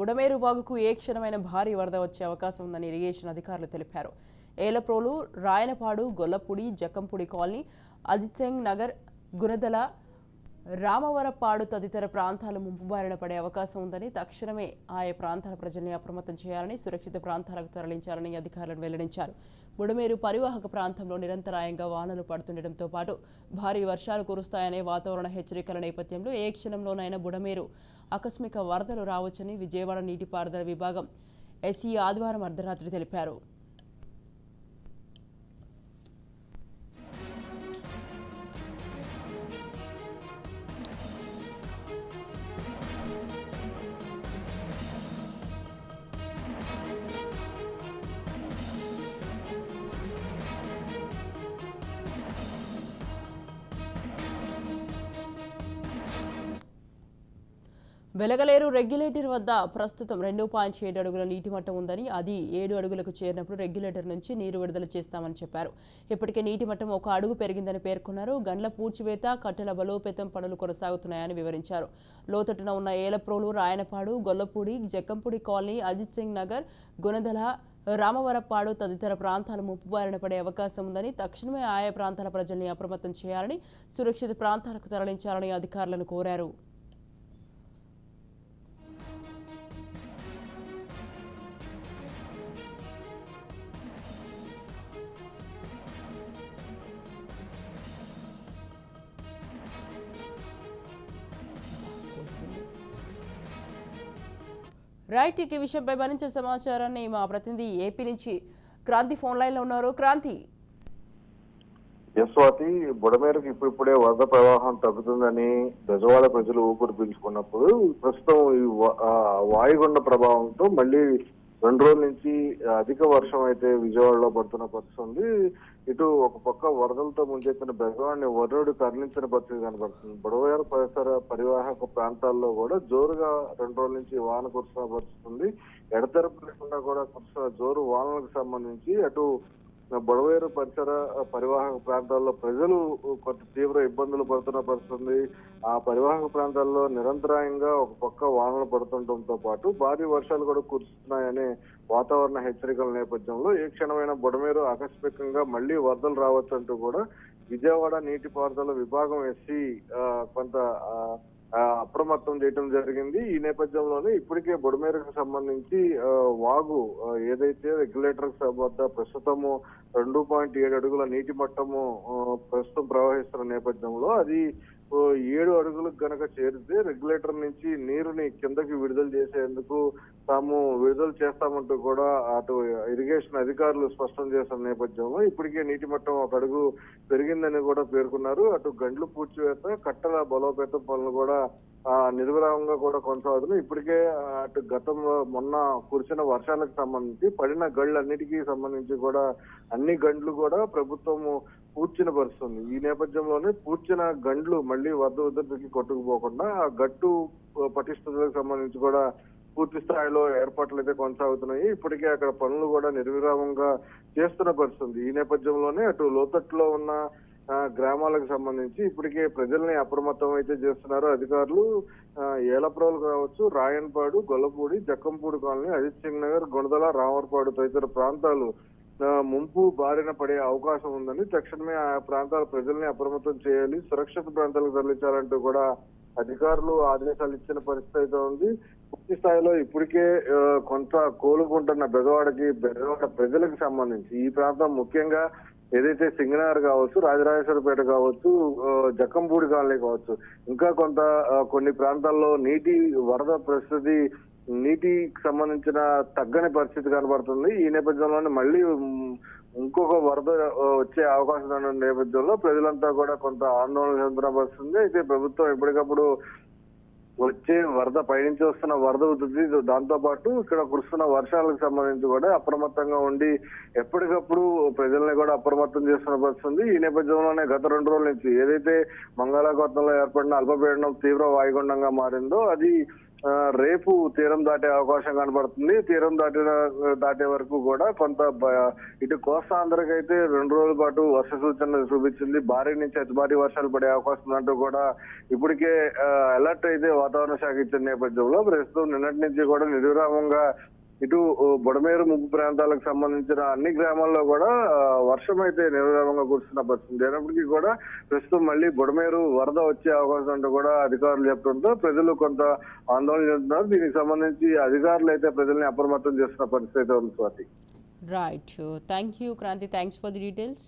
బుడమేరు వాగుకు ఏ క్షణమైన భారీ వరద వచ్చే అవకాశం ఉందని ఇరిగేషన్ అధికారులు తెలిపారు. ఏలప్రోలు రాయనపాడు గొల్లపూడి జక్కంపూడి కాలనీ అదిత్సింగ్ నగర్ గురదల రామవరపాడు తదితర ప్రాంతాలు ముంపుబారిన పడే అవకాశం ఉందని తక్షణమే ఆయా ప్రాంతాల ప్రజల్ని అప్రమత్తం చేయాలని సురక్షిత ప్రాంతాలకు తరలించాలని అధికారులు వెల్లడించారు. బుడమేరు పరివాహక ప్రాంతంలో నిరంతరాయంగా వానలు పడుతుండటంతో పాటు భారీ వర్షాలు కురుస్తాయనే వాతావరణ హెచ్చరికల నేపథ్యంలో ఏ క్షణంలోనైనా బుడమేరు ఆకస్మిక వరదలు రావచ్చని విజయవాడ నీటిపారుదల విభాగం ఎస్ఈ ఆదివారం అర్ధరాత్రి తెలిపారు. వెలగలేరు రెగ్యులేటర్ వద్ద ప్రస్తుతం రెండు పాయింట్ ఏడు అడుగుల నీటి మట్టం ఉందని అది ఏడు అడుగులకు చేరినప్పుడు రెగ్యులేటర్ నుంచి నీరు విడుదల చేస్తామని చెప్పారు. ఇప్పటికే నీటి మట్టం ఒక అడుగు పెరిగిందని పేర్కొన్నారు. గండ్ల పూడ్చివేత కట్టెల బలోపేతం పనులు కొనసాగుతున్నాయని వివరించారు. లోతట్టున ఉన్న ఏలప్రోలు రాయనపాడు గొల్లపూడి జక్కంపూడి కాలనీ అజిత్ సింగ్ నగర్ గుణదల రామవరపాడు తదితర ప్రాంతాలు ముప్పుబారిన పడే అవకాశం ఉందని తక్షణమే ఆయా ప్రాంతాల ప్రజల్ని అప్రమత్తం చేయాలని సురక్షిత ప్రాంతాలకు తరలించాలని అధికారులను కోరారు. రైట్ ఈ విషయంపై మరింత సమాచారాన్ని మా ప్రతినిధి ఏపీ నుంచి క్రాంతి ఫోన్ లైన్లో ఉన్నారు. క్రాంతి. యశ్వాతి బుడమేరకు ఇప్పుడిప్పుడే వరద ప్రవాహం తగ్గుతుందని గజవాడ ప్రజలు ఊపిరి పీల్చుకున్నప్పుడు ప్రస్తుతం ఈ వాయుగుండ ప్రభావంతో మళ్ళీ రెండు రోజుల నుంచి అధిక వర్షం అయితే విజయవాడలో పడుతున్న పరిస్థితి ఉంది. ఇటు ఒక పక్క వరదలతో ముంచెత్తిన బెజవాడిని వరుడు తరలించిన పరిస్థితి కనబడుతుంది. బుడవేరు పరిసర పరివాహక ప్రాంతాల్లో కూడా జోరుగా రెండు రోజుల నుంచి వాన కురుస్తున్న పరిస్థితి ఉంది. ఎడతెరపు లేకుండా కూడా కురుస్తున్న జోరు వానలకు సంబంధించి అటు బొడవేరు పరిసర పరివాహక ప్రాంతాల్లో ప్రజలు కొంత తీవ్ర ఇబ్బందులు పడుతున్న పరిస్థితుంది ఆ పరివాహక ప్రాంతాల్లో నిరంతరాయంగా ఒక పక్క వానలు పడుతుండటంతో పాటు భారీ వర్షాలు కూడా కురుస్తున్నాయనే వాతావరణ హెచ్చరికల నేపథ్యంలో ఏ క్షణమైన బుడమేరు ఆకస్మికంగా మళ్ళీ వరదలు రావచ్చు అంటూ కూడా విజయవాడ నీటిపారుదల విభాగం ఎస్సీ కొంత అప్రమత్తం చేయడం జరిగింది. ఈ నేపథ్యంలోనే ఇప్పటికే బుడమేరకు సంబంధించి వాగు ఏదైతే రెగ్యులేటర్ వద్ద ప్రస్తుతము రెండు పాయింట్ ఏడు అడుగుల నీటి మట్టము ప్రస్తుతం ప్రవహిస్తున్న నేపథ్యంలో అది ఏడు అడుగులకు గనక చేరితే రెగ్యులేటర్ నుంచి నీరుని కిందకి విడుదల చేసేందుకు తాము విడుదల చేస్తామంటూ కూడా అటు ఇరిగేషన్ అధికారులు స్పష్టం చేస్తున్న నేపథ్యంలో ఇప్పటికే నీటి మట్టం ఒక అడుగు పెరిగిందని కూడా పేర్కొన్నారు. అటు గండ్లు పూడ్చివేత కట్టల బలోపేతం పనులు కూడా నిర్విరామంగా కూడా కొనసాగుతున్నాయి ఇప్పటికే అటు గతంలో మొన్న కురిసిన వర్షాలకు సంబంధించి పడిన గళ్ళన్నిటికీ సంబంధించి కూడా అన్ని గండ్లు కూడా ప్రభుత్వము పూడ్చిన పరుస్తుంది ఈ నేపథ్యంలోనే పూడ్చిన గండ్లు మళ్ళీ వద్ద వద్దకి కొట్టుకుపోకుండా ఆ గట్టు పటిష్టతలకు సంబంధించి కూడా పూర్తి స్థాయిలో ఏర్పాట్లు అయితే కొనసాగుతున్నాయి. ఇప్పటికే అక్కడ పనులు కూడా నిర్విరామంగా చేస్తున్న పరిస్థితుంది. ఈ నేపథ్యంలోనే అటు లోతట్టులో ఉన్న గ్రామాలకు సంబంధించి ఇప్పటికే ప్రజల్ని అప్రమత్తం అయితే చేస్తున్నారు అధికారులు. ఏలప్రోలు కావచ్చు రాయన్పాడు గొల్లపూడి జక్కంపూడి కాలనీ అజిత్ సింగ్ నగర్ గుణదల రామర్పాడు తదితర ప్రాంతాలు ముంపు బారిన పడే అవకాశం ఉందని తక్షణమే ఆ ప్రాంతాల ప్రజల్ని అప్రమత్తం చేయాలి సురక్షిత ప్రాంతాలకు తరలించాలంటూ కూడా అధికారులు ఆదేశాలు ఇచ్చిన పరిస్థితి అయితే ఉంది. పూర్తి స్థాయిలో ఇప్పటికే కొంత కోలుకుంటున్న బెదవాడకి బెదవాడ ప్రజలకు సంబంధించి ఈ ప్రాంతం ముఖ్యంగా ఏదైతే సింగనార్ కావచ్చు రాజరాజేశ్వరపేట కావచ్చు జక్కంపూడి కాలనీ కావచ్చు ఇంకా కొంత కొన్ని ప్రాంతాల్లో నీటి వరద పరిస్థితి నీటికి సంబంధించిన తగ్గని పరిస్థితి కనబడుతుంది. ఈ నేపథ్యంలోనే మళ్ళీ ఇంకొక వరద వచ్చే అవకాశం ఉన్న నేపథ్యంలో ప్రజలంతా కూడా కొంత ఆందోళన చెందడం వస్తుంది. అయితే ప్రభుత్వం ఎప్పటికప్పుడు వచ్చే వరద పైనుంచి వస్తున్న వరద ఉధృతి దాంతో పాటు ఇక్కడ కురుస్తున్న వర్షాలకు సంబంధించి కూడా అప్రమత్తంగా ఉండి ఎప్పటికప్పుడు ప్రజల్ని కూడా అప్రమత్తం చేస్తున్న పరిస్థితి ఈ నేపథ్యంలోనే గత రెండు రోజుల నుంచి ఏదైతే బంగాళాఖాతంలో ఏర్పడిన అల్పపీడనం తీవ్ర వాయుగుండంగా మారిందో అది రేపు తీరం దాటే అవకాశం కనబడుతుంది. తీరం దాటిన దాటే వరకు కూడా కొంత ఇటు కోస్తాంధ్రకి అయితే రెండు రోజుల పాటు వర్ష సూచనలు చూపించింది. భారీ నుంచి అతి భారీ వర్షాలు పడే అవకాశం ఉందంటూ కూడా ఇప్పటికే అలర్ట్ అయితే వాతావరణ శాఖ ఇచ్చిన నేపథ్యంలో ప్రస్తుతం నిన్నటి నుంచి కూడా నిర్విరామంగా ఇటు బుడమేరు ముగ్గు ప్రాంతాలకు సంబంధించిన అన్ని గ్రామాల్లో కూడా వర్షం అయితే నిర్విరామంగా కురుస్తున్న పరిస్థితి అయినప్పటికీ కూడా ప్రస్తుతం మళ్ళీ బుడమేరు వరద వచ్చే అవకాశం అంటూ కూడా అధికారులు చెప్పడంతో ప్రజలు కొంత ఆందోళన చెందుతున్నారు. దీనికి సంబంధించి అధికారులు అయితే ప్రజల్ని అప్రమత్తం చేస్తున్న పరిస్థితి అయితే ఉంది Swathi. Right thank you Kranthi thanks for the details